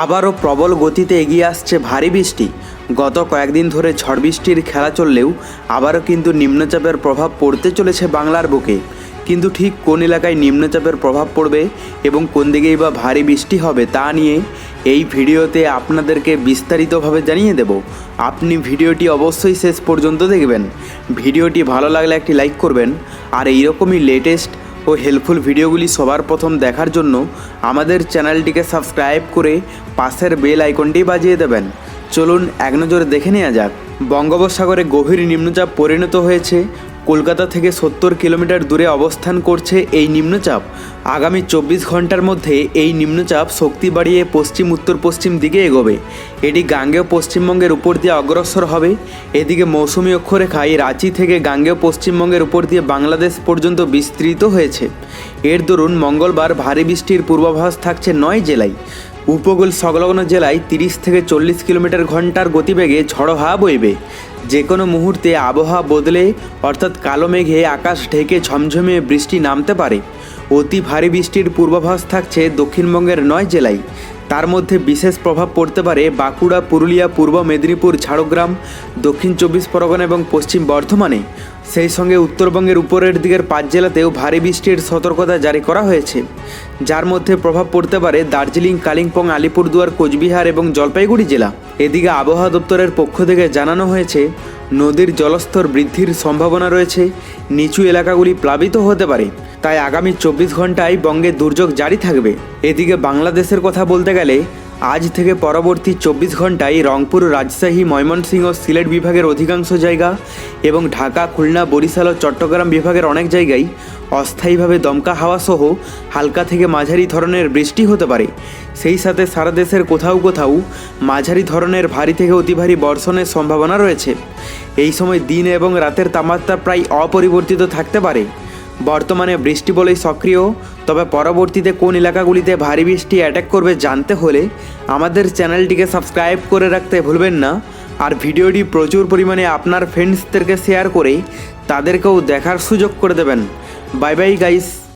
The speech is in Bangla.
আবারও প্রবল গতিতে এগিয়ে আসছে ভারী বৃষ্টি। গত কয়েকদিন ধরে ঝড় বৃষ্টির খেলা চললেও আবারও কিন্তু নিম্নচাপের প্রভাব পড়তে চলেছে বাংলার বুকে। কিন্তু ঠিক কোন এলাকায় নিম্নচাপের প্রভাব পড়বে এবং কোন দিকেই বা ভারী বৃষ্টি হবে তা নিয়ে এই ভিডিওতে আপনাদেরকে বিস্তারিতভাবে জানিয়ে দেব। আপনি ভিডিওটি অবশ্যই শেষ পর্যন্ত দেখবেন। ভিডিওটি ভালো লাগলে একটি লাইক করবেন। আর এইরকমই লেটেস্ট ও হেল্পফুল ভিডিওগুলি সবার প্রথম দেখার জন্য আমাদের চ্যানেলটিকে সাবস্ক্রাইব করে পাশের বেল আইকনটি বাজিয়ে দেবেন। চলুন এক নজরে দেখে নেওয়া যাক। বঙ্গোপসাগরে গভীর নিম্নচাপ পরিণত হয়েছে। কলকাতা থেকে সত্তর কিলোমিটার দূরে অবস্থান করছে এই নিম্নচাপ। আগামী চব্বিশ ঘণ্টার মধ্যে এই নিম্নচাপ শক্তি বাড়িয়ে পশ্চিম, উত্তর, পশ্চিম দিকে এগোবে। এটি গাঙ্গেয় পশ্চিমবঙ্গের উপর দিয়ে অগ্রসর হবে। এদিকে মৌসুমী অক্ষরেখায় রাঁচি থেকে গাঙ্গেয় পশ্চিমবঙ্গের উপর দিয়ে বাংলাদেশ পর্যন্ত বিস্তৃত হয়েছে। এর দরুন মঙ্গলবার ভারী বৃষ্টির পূর্বাভাস থাকছে নয় জেলায়। উপকূল সংলগ্ন জেলায় তিরিশ থেকে চল্লিশ কিলোমিটার ঘণ্টার গতিবেগে ঝড়ো হাওয়া বইবে। যে কোনো মুহূর্তে আবহাওয়া বদলে, অর্থাৎ কালো মেঘে আকাশ ঢেকে ঝমঝমে বৃষ্টি নামতে পারে। অতি ভারী বৃষ্টির পূর্বাভাস থাকছে দক্ষিণবঙ্গের নয় জেলায়। তার মধ্যে বিশেষ প্রভাব পড়তে পারে বাঁকুড়া, পুরুলিয়া, পূর্ব মেদিনীপুর, ঝাড়গ্রাম, দক্ষিণ চব্বিশ পরগনা এবং পশ্চিম বর্ধমানে। সেই সঙ্গে উত্তরবঙ্গের উপরের দিকের পাঁচ জেলাতেও ভারী বৃষ্টির সতর্কতা জারি করা হয়েছে। যার মধ্যে প্রভাব পড়তে পারে দার্জিলিং, কালিম্পং, আলিপুরদুয়ার, কোচবিহার এবং জলপাইগুড়ি জেলা। এদিকে আবহাওয়া দপ্তরের পক্ষ থেকে জানানো হয়েছে, নদীর জলস্তর বৃদ্ধির সম্ভাবনা রয়েছে, নিচু এলাকাগুলি প্লাবিত হতে পারে। তাই আগামী চব্বিশ ঘন্টায় বঙ্গে দুর্যোগ জারি থাকবে। এদিকে বাংলাদেশের কথা বলতে গেলে আজ থেকে পরবর্তী চব্বিশ ঘন্টায় রংপুর, রাজশাহী, ময়মনসিংহ, সিলেট বিভাগের অধিকাংশ জায়গা এবং ঢাকা, খুলনা, বরিশাল ও চট্টগ্রাম বিভাগের অনেক জায়গায় অস্থায়ীভাবে দমকা হাওয়া সহ হালকা থেকে মাঝারি ধরনের বৃষ্টি হতে পারে। সেই সাথে সারা দেশের কোথাও কোথাও মাঝারি ধরনের ভারী থেকে অতি ভারী বর্ষণের সম্ভাবনা রয়েছে। এই সময় দিন এবং রাতের তাপমাত্রা প্রায় অপরিবর্তিত থাকতে পারে। বর্তমানে বৃষ্টি বলেই সক্রিয়, তবে পরবর্তীতে কোন এলাকাগুলিতে ভারী বৃষ্টি অ্যাটাক করবে জানতে হলে আমাদের চ্যানেলটিকে সাবস্ক্রাইব করে রাখতে ভুলবেন না। আর ভিডিওটি প্রচুর পরিমাণে আপনার ফ্রেন্ডসদেরকে শেয়ার করে তাদেরকেও দেখার সুযোগ করে দেবেন। Bye bye guys